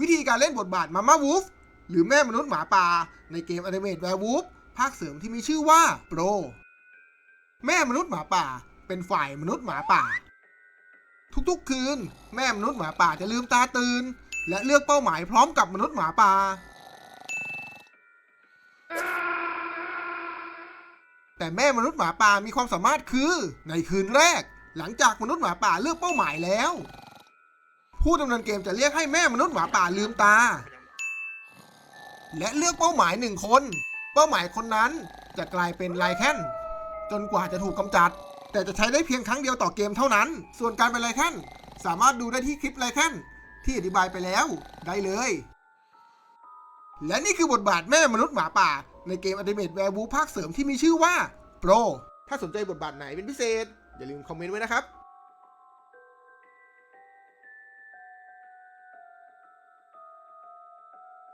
วิธีการเล่นบทบาทมาม่าวูฟหรือแม่มนุษย์หมาป่าในเกมอนิเมตแวร์วูฟภาคเสริมที่มีชื่อว่าโปรแม่มนุษย์หมาป่า เป็นฝ่ายมนุษย์หมาป่า ทุกๆ คืน แม่มนุษย์หมาป่าจะลืมตาตื่น และเลือกเป้าหมายพร้อมกับมนุษย์หมาป่า แต่แม่มนุษย์หมาป่ามีความสามารถคือ ในคืนแรก หลังจากมนุษย์หมาป่าเลือกเป้าหมายแล้ว ผู้ดำเนินเกมจะเรียกให้แม่มนุษย์หมาป่าลืมตา และเลือกเป้าหมายหนึ่งคน เป้าหมายคนนั้นจะกลายเป็นไลแคนจนกว่าจะถูกกำจัด แต่จะใช้ได้เพียงครั้งเดียวต่อเกมเท่านั้น ส่วนการเป็นไลแคนสามารถดูได้ที่คลิปไลแคนที่อธิบายไปแล้วได้เลย และนี่คือบทบาทแม่มนุษย์หมาป่า ในเกมอัลติเม e แวร์บูภาคเสริมที่มีชื่อว่าโปรถ้าสนใจบทบาทไหนเป็นพิเศษ อย่าลืมคอมเมนต์ไว้นะครับ